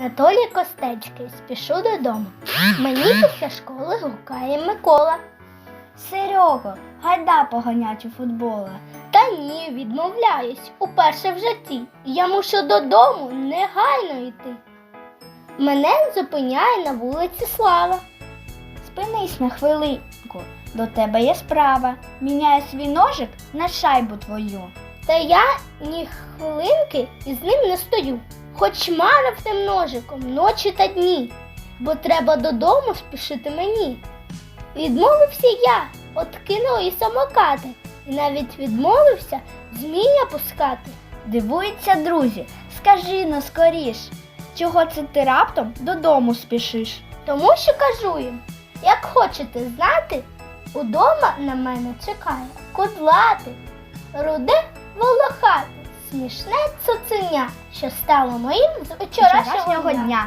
Анатолій Костецький, спішу додому. Мені після школи гукає Микола. Серего, гайда поганять у футбола. Та ні, відмовляюсь, уперше в житті. Я мушу додому негайно йти. Мене зупиняє на вулиці Слава. Спинись на хвилинку, до тебе є справа. Міняє свій ножик на шайбу твою. Та я ні хвилинки із ним не стою. Хоч марив тим ножиком ночі та дні, бо треба додому спішити мені. Відмовився я, откинув і самокати, і навіть відмовився змія пускати. Дивуються друзі, скажи но скоріш, чого це ти раптом додому спішиш? Тому що кажу їм, як хочете знати, удома на мене чекає кудлати, руде волохати, смішне цуценя, що стало моїм з вчорашнього, дня.